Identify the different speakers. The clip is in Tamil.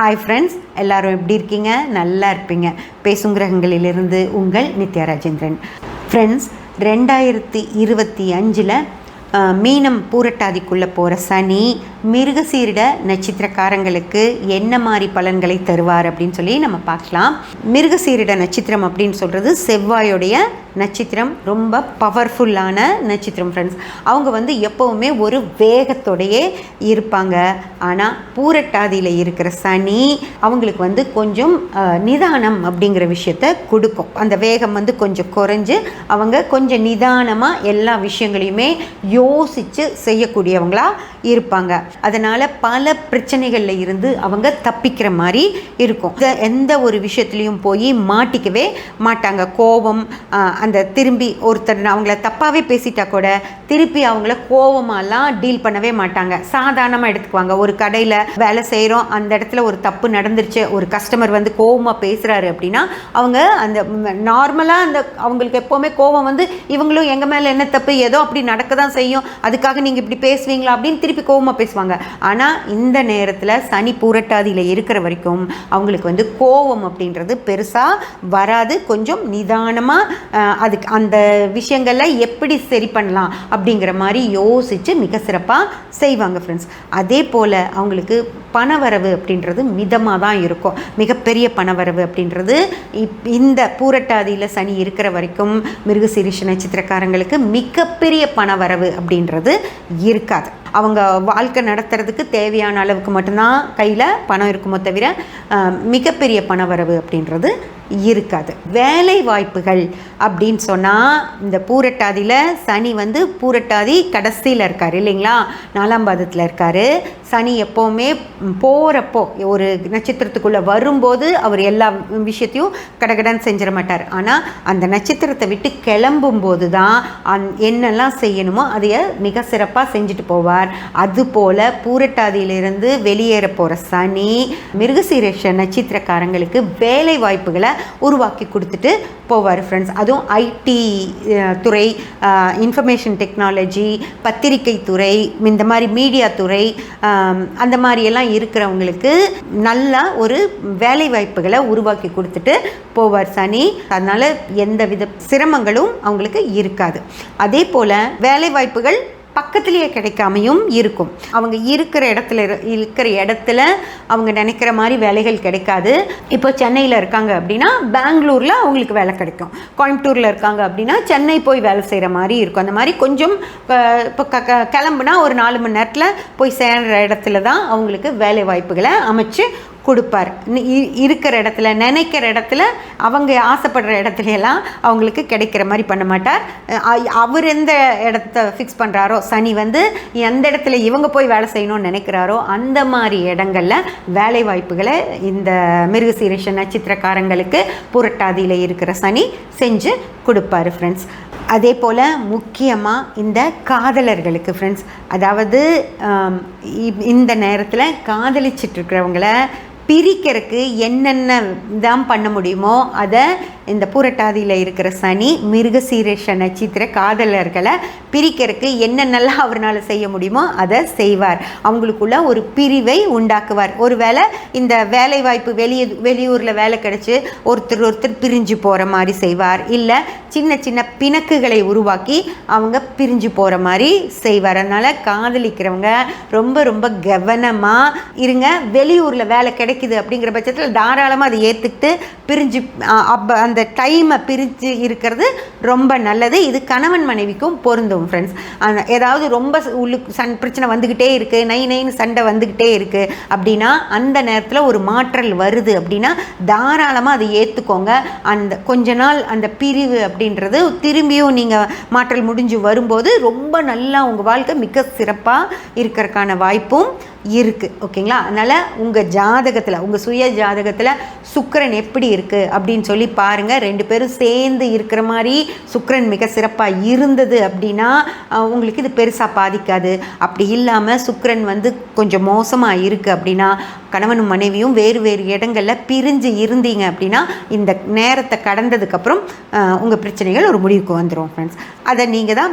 Speaker 1: ஹாய் ஃப்ரெண்ட்ஸ் எல்லாரும் எப்படி இருக்கீங்க? நல்லா இருப்பீங்க. பேசும் கிரகங்களிலிருந்து உங்கள் நித்யா ராஜேந்திரன். ஃப்ரெண்ட்ஸ் ரெண்டாயிரத்தி இருபத்தி அஞ்சில் மீனம் பூரட்டாதிக்குள்ளே போகிற சனி மிருகசீரிட நட்சத்திரக்காரங்களுக்கு என்ன மாதிரி பலன்களை தருவார் அப்படின்னு சொல்லி நம்ம பார்க்கலாம். மிருகசீரிட நட்சத்திரம் அப்படின்னு சொல்கிறது செவ்வாயோடைய நட்சத்திரம் ரொம்ப பவர்ஃபுல்லான நட்சத்திரம் ஃப்ரெண்ட்ஸ் அவங்க வந்து எப்போவுமே ஒரு வேகத்தோடையே இருப்பாங்க. ஆனால் பூரட்டாதியில் இருக்கிற சனி அவங்களுக்கு வந்து கொஞ்சம் நிதானம் அப்படிங்கிற விஷயத்த கொடுக்கும். அந்த வேகம் வந்து கொஞ்சம் குறைஞ்சு அவங்க கொஞ்சம் நிதானமாக எல்லா விஷயங்களையுமே யோசித்து செய்யக்கூடியவங்களா இருப்பாங்க. அதனால் பல பிரச்சனைகளில் இருந்து அவங்க தப்பிக்கிற மாதிரி இருக்கும். எந்த ஒரு விஷயத்துலையும் போய் மாட்டிக்கவே மாட்டாங்க. கோபம் அந்த திரும்பி ஒருத்தர் அவங்கள தப்பாகவே பேசிட்டா கூட திருப்பி அவங்கள கோவமாலாம் டீல் பண்ணவே மாட்டாங்க. சாதாரணமாக எடுத்துக்குவாங்க. ஒரு கடையில் வேலை செய்கிறோம் அந்த இடத்துல ஒரு தப்பு நடந்துருச்சு. ஒரு கஸ்டமர் வந்து கோவமாக பேசுகிறாரு அப்படின்னா அவங்க அந்த நார்மலாக அந்த அவங்களுக்கு எப்போவுமே கோவம் வந்து இவங்களும் எங்கள் மேலே என்ன தப்பு? ஏதோ அப்படி நடக்க தான் செய்யும். அதுக்காக நீங்கள் இப்படி பேசுவீங்களா? அப்படின்னு திருப்பி கோவமாக பேசுவாங்க. ஆனால் இந்த நேரத்தில் சனி பூரட்டாதியில் இருக்கிற வரைக்கும் அவங்களுக்கு வந்து கோவம் அப்படின்றது பெருசாக வராது. கொஞ்சம் நிதானமாக அதுக்கு அந்த விஷயங்களில் எப்படி சரி பண்ணலாம் அப்படிங்கிற மாதிரி யோசித்து மிக சிறப்பாக செய்வாங்க ஃப்ரெண்ட்ஸ் அதே போல் அவங்களுக்கு பணவரவு அப்படின்றது மிதமாக தான் இருக்கும். மிகப்பெரிய பணவரவு அப்படின்றது இப் இந்த பூரட்டாதியில் சனி இருக்கிற வரைக்கும் மிருகசீரிஷ நட்சத்திரக்காரங்களுக்கு மிகப்பெரிய பணவரவு அப்படின்றது இருக்காது. அவங்க வாழ்க்கை நடத்துறதுக்கு தேவையான அளவுக்கு மட்டும்தான் கையில் பணம் இருக்குமோ தவிர மிகப்பெரிய பணவரவு அப்படின்றது இருக்காது. வேலை வாய்ப்புகள் அப்படின்னு சொன்னால் இந்த பூரட்டாதியில் சனி வந்து பூரட்டாதி கடைசியில் இருக்கார் இல்லைங்களா? நாலாம் பாதத்தில் இருக்கார். சனி எப்போவுமே போகிறப்போ ஒரு நட்சத்திரத்துக்குள்ளே வரும்போது அவர் எல்லா விஷயத்தையும் கடகடன் செஞ்சிட மாட்டார். ஆனால் அந்த நட்சத்திரத்தை விட்டு கிளம்பும்போது தான் அந் என்னெல்லாம் செய்யணுமோ அதைய மிக சிறப்பாக செஞ்சுட்டு போவார். அதுபோல் பூரட்டாதியிலிருந்து வெளியேற போகிற சனி மிருகசீரஷ நட்சத்திரக்காரங்களுக்கு வேலை வாய்ப்புகளை உருவாக்கி கொடுத்துட்டு போவார் ஃப்ரெண்ட்ஸ் அதுவும் ஐடி துறை இன்ஃபர்மேஷன் டெக்னாலஜி பத்திரிகை துறை இந்த மாதிரி மீடியா துறை அந்த மாதிரியெல்லாம் இருக்கிறவங்களுக்கு நல்லா ஒரு வேலை வாய்ப்புகளை உருவாக்கி கொடுத்துட்டு போவார் சனி. அதனால் எந்த வித சிரமங்களும் அவங்களுக்கு இருக்காது. அதே போல் வேலை வாய்ப்புகள் பக்கத்துலேயே கிடைக்காமையும் இருக்கும். அவங்க இருக்கிற இடத்துல இரு- இருக்கிற இடத்துல அவங்க நினைக்கிற மாதிரி வேலைகள் கிடைக்காது. இப்போ சென்னையில் இருக்காங்க அப்படின்னா பெங்களூரில் அவங்களுக்கு வேலை கிடைக்கும். கோயம்புத்தூரில் இருக்காங்க அப்படின்னா சென்னை போய் வேலை செய்கிற மாதிரி இருக்கும். அந்த மாதிரி கொஞ்சம் இப்போ க க- கிளம்புனா ஒரு நாலு மணி நேரத்தில் போய் சேர்ற இடத்துல தான் அவங்களுக்கு வேலை வாய்ப்புகளை அமைச்சு கொடுப்பார். இருக்கிற இடத்துல நினைக்கிற இடத்துல அவங்க ஆசைப்படுற இடத்துல எல்லாம் அவங்களுக்கு கிடைக்கிற மாதிரி பண்ண மாட்டார். அவர் எந்த இடத்த ஃபிக்ஸ் பண்ணுறாரோ சனி வந்து எந்த இடத்துல இவங்க போய் வேலை செய்யணும்னு நினைக்கிறாரோ அந்த மாதிரி இடங்களில் வேலை வாய்ப்புகளை இந்த மிருகசீரிஷ நட்சத்திரக்காரங்களுக்கு புரட்டாதியில் இருக்கிற சனி செஞ்சு கொடுப்பாரு ஃப்ரெண்ட்ஸ் அதே போல் முக்கியமாக இந்த காதலர்களுக்கு ஃப்ரெண்ட்ஸ் அதாவது இ- இந்த நேரத்தில் காதலிச்சிட்டு இருக்கிறவங்கள பிரிக்கிறதுக்கு என்னென்ன தான் பண்ண முடியுமோ அதை இந்த பூரட்டாதியில் இருக்கிற சனி மிருகசீரேஷ நட்சத்திர காதலர்களை பிரிக்கிறதுக்கு என்னென்னலாம் அவரால் செய்ய முடியுமோ அதை செய்வார். அவங்களுக்குள்ள ஒரு பிரிவை உண்டாக்குவார். ஒருவேளை இந்த வேலை வாய்ப்பு வெளியே வெளியூரில் வேலை கிடச்சி ஒருத்தர் ஒருத்தர் பிரிஞ்சு போகிற மாதிரி செய்வார். இல்லை சின்ன சின்ன பிணக்குகளை உருவாக்கி அவங்க பிரிஞ்சு போகிற மாதிரி செய்வார். அதனால் காதலிக்கிறவங்க ரொம்ப ரொம்ப கவனமாக இருங்க. வெளியூரில் வேலை கிடைக்குது அப்படிங்கிற பட்சத்தில் தாராளமாக அதை ஏற்றுக்கிட்டு பிரிஞ்சு அப்போ அந்த டைமை பிரித்து இருக்கிறது ரொம்ப நல்லது. இது கணவன் மனைவிக்கும் பொருந்தும் ஃப்ரெண்ட்ஸ் ஏதாவது ரொம்ப உள்ளுக்கு சண் பிரச்சனை வந்துக்கிட்டே இருக்குது நை நைன்னு சண்டை வந்துக்கிட்டே இருக்குது அப்படின்னா அந்த நேரத்தில் ஒரு மாற்றல் வருது அப்படின்னா தாராளமாக அதை ஏற்றுக்கோங்க அந்த கொஞ்ச நாள் அந்த பிரிவு அப்படின்றது திரும்பியும் நீங்கள் மாற்றல் முடிஞ்சு வரும்போது ரொம்ப நல்லா உங்கள் வாழ்க்கை மிக சிறப்பாக இருக்கிறதுக்கான வாய்ப்பும் இருக்குது ஓகேங்களா? அதனால் உங்கள் ஜாதகத்தில் உங்கள் சுய ஜாதகத்தில் சுக்கரன் எப்படி இருக்குது அப்படின்னு சொல்லி பாருங்கள் ரெண்டு பேரும் சேர்ந்து இருக்கிற மாதிரி சுக்கரன் மிக சிறப்பாக இருந்தது அப்படின்னா உங்களுக்கு இது பெருசாக பாதிக்காது. அப்படி இல்லாமல் சுக்கரன் வந்து கொஞ்சம் மோசமாக இருக்குது அப்படின்னா கணவனும் மனைவியும் வேறு வேறு இடங்களில் பிரிஞ்சு இருந்தீங்க அப்படின்னா இந்த நேரத்தை கடந்ததுக்கப்புறம் உங்கள் பிரச்சனைகள் ஒரு முடிவுக்கு வந்துடும் ஃப்ரெண்ட்ஸ் அதை நீங்கள் தான்